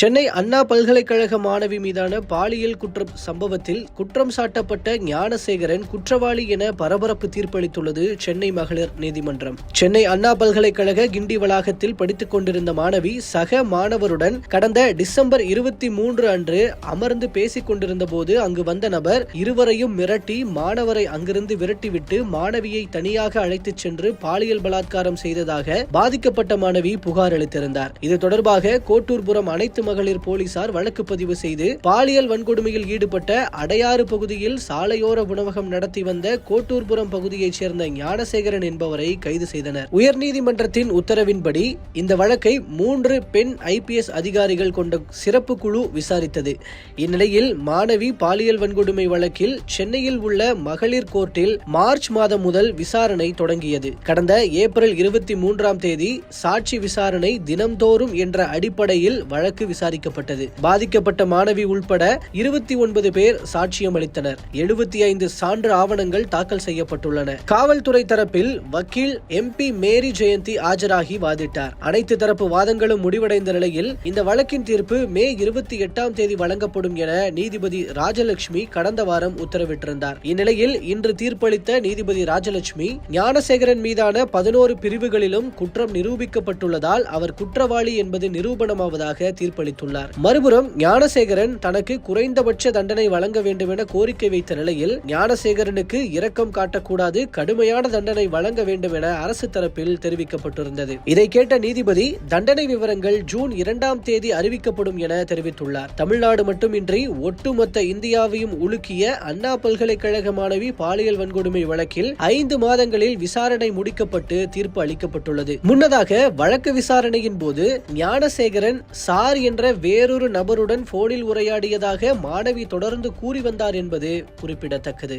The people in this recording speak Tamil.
சென்னை அண்ணா பல்கலைக்கழக மாணவி மீதான பாலியல் குற்ற சம்பவத்தில் குற்றம் சாட்டப்பட்ட ஞானசேகரன் குற்றவாளி என பரபரப்பு தீர்ப்பளித்துள்ளது சென்னை மகளிர் நீதிமன்றம். சென்னை அண்ணா பல்கலைக்கழக கிண்டி வளாகத்தில் படித்துக் கொண்டிருந்த மாணவி சக மாணவருடன் கடந்த டிசம்பர் இருபத்தி மூன்று அன்று அமர்ந்து பேசிக் கொண்டிருந்த போது அங்கு வந்த நபர் இருவரையும் மிரட்டி மாணவரை அங்கிருந்து விரட்டிவிட்டு மாணவியை தனியாக அழைத்துச் சென்று பாலியல் பலாத்காரம் செய்ததாக பாதிக்கப்பட்ட மாணவி புகார் அளித்திருந்தார். இது தொடர்பாக கோட்டூர்புரம் அனைத்து மகளிர் போலீசார் வழக்கு பதிவு செய்து பாலியல் வன்கொடுமையில் ஈடுபட்ட அடையாறு பகுதியில் சாலையோர உணவகம் நடத்தி வந்த கோட்டூர்புரம் பகுதியைச் சேர்ந்த ஞானசேகரன் என்பவரை கைது செய்தனர். உயர்நீதிமன்றத்தின் உத்தரவின்படி இந்த வழக்கை மூன்று பெண் ஐபிஎஸ் அதிகாரிகள் கொண்ட சிறப்பு குழு விசாரித்தது. இந்நிலையில் மாணவி பாலியல் வன்கொடுமை வழக்கில் சென்னையில் உள்ள மகளிர் கோர்ட்டில் மார்ச் மாதம் முதல் விசாரணை தொடங்கியது. கடந்த ஏப்ரல் இருபத்தி மூன்றாம் தேதி சாட்சி விசாரணை தினம்தோறும் என்ற அடிப்படையில் வழக்கு விசாரிக்கப்பட்டது. பாதிக்கப்பட்ட மாணவி உள்பட இருபத்தி ஒன்பது பேர் சாட்சியம் அளித்தனர். எழுபத்தி ஐந்து சான்று ஆவணங்கள் தாக்கல் செய்யப்பட்டுள்ளன. காவல்துறை தரப்பில் வக்கீல் எம்பி மேரி ஜெயந்தி ஆஜராகி வாதிட்டார். அனைத்து தரப்பு வாதங்களும் முடிவடைந்த நிலையில் இந்த வழக்கின் தீர்ப்பு மே இருபத்தி எட்டாம் தேதி வழங்கப்படும் என நீதிபதி ராஜலட்சுமி கடந்த வாரம் உத்தரவிட்டிருந்தார். இந்நிலையில் இன்று தீர்ப்பளித்த நீதிபதி ராஜலட்சுமி ஞானசேகரன் மீதான பதினோரு பிரிவுகளிலும் குற்றம் நிரூபிக்கப்பட்டுள்ளதால் அவர் குற்றவாளி என்பது நிரூபணமாவதாக தீர்ப்பளி அளித்துள்ளார். மறுபுறம் ஞானசேகரன் தனக்கு குறைந்தபட்ச தண்டனை வழங்க வேண்டும் என கோரிக்கை வைத்த நிலையில் ஞானசேகரனுக்கு இரக்கம் காட்டக்கூடாது கடுமையான தண்டனை வழங்க வேண்டும் என அரசு தரப்பில் தெரிவிக்கப்பட்டிருந்தது. இதை கேட்ட நீதிபதி தண்டனை விவரங்கள் ஜூன் இரண்டாம் தேதி அறிவிக்கப்படும் என தெரிவித்துள்ளார். தமிழ்நாடு மட்டுமின்றி ஒட்டுமொத்த இந்தியாவையும் உலுக்கிய அண்ணா பல்கலைக்கழக மாணவி பாலியல் வன்கொடுமை வழக்கில் ஐந்து மாதங்களில் விசாரணை முடிக்கப்பட்டு தீர்ப்பு அளிக்கப்பட்டுள்ளது. முன்னதாக வழக்கு விசாரணையின் போது ஞானசேகரன் சார் என்ற என்ற வேறொரு நபருடன் போனில் உரையாடியதாக மாணவி தொடர்ந்து கூறி வந்தார் என்பது குறிப்பிடத்தக்கது.